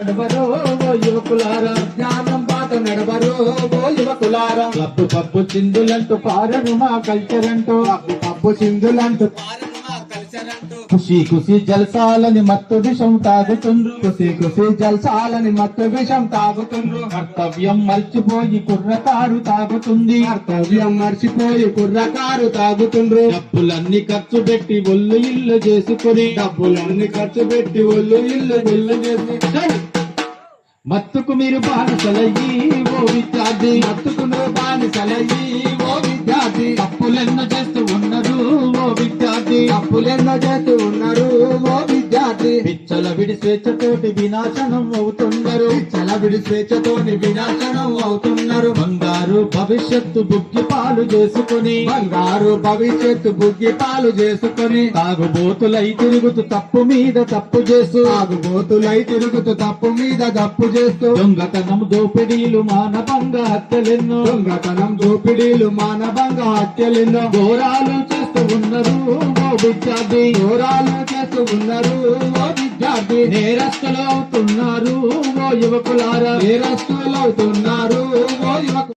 నడవరో యువకులారా జ్ఞానం బాట నడవరో యువకులారా. పప్పు పప్పు చిందులంటూ పారను మా కల్చర్ అంటూ పప్పు పప్పు చిందులంటూ ఖుషి ఖుషి జలసాలని మత్తు విషం తాగుతుండ్రు. ఖుషి ఖుషి జల్సాలని మత్తు విషం తాగుతుండ్రు. కర్తవ్యం మర్చిపోయి కుర్రకారు తాగుతుంది. కర్తవ్యం మర్చిపోయి కుర్రకారు తాగుతుండ్రు. డబ్బులన్నీ ఖర్చు పెట్టి ఒళ్ళు ఇల్లు చేసుకుని డబ్బులన్నీ ఖర్చు పెట్టి ఒళ్ళు ఇల్లు ఇల్లు చేసుకుని. మత్తుకు మీరు బానిసలయ్యి ఓ విద్యార్థి. మత్తుకును బానిసలయ్యి ఓ విద్యార్థి. తప్పులెన్నో చేస్తూ ఉన్నారు ఓ విద్యార్థి. తప్పులెన్నో చేస్తూ ఉన్నారు ఓ విద్యార్థి. పిచ్చల విడి స్వేచ్ఛతోటి వినాశనం అవుతున్నారు చలవిడి స్వేచ్ఛతోని వినాశనం అవుతున్నారు బంగారు భవిష్యత్తు బుగ్గి పాలు చేసుకుని. బంగారు భవిష్యత్తు బుగ్గి పాలు చేసుకుని. తాగుబోతులై తిరుగుతూ తప్పు మీద తప్పు చేస్తూ. తాగుబోతులై తిరుగుతూ తప్పు మీద తప్పు చేస్తూ. దొంగతనం దోపిడీలు మానభంగ హత్యలెన్నో. దొంగతనం దోపిడీలు మానభంగ హత్యలెన్నో. ఘోరాలు చేస్తూ ఉన్నారు ఓ విద్యార్థి. ఘోరాలు చేస్తూ ఉన్నారు ఓ విద్యార్థి. నేరస్తులు అవుతున్నారు యువకులారా ఏ ఓ యువకు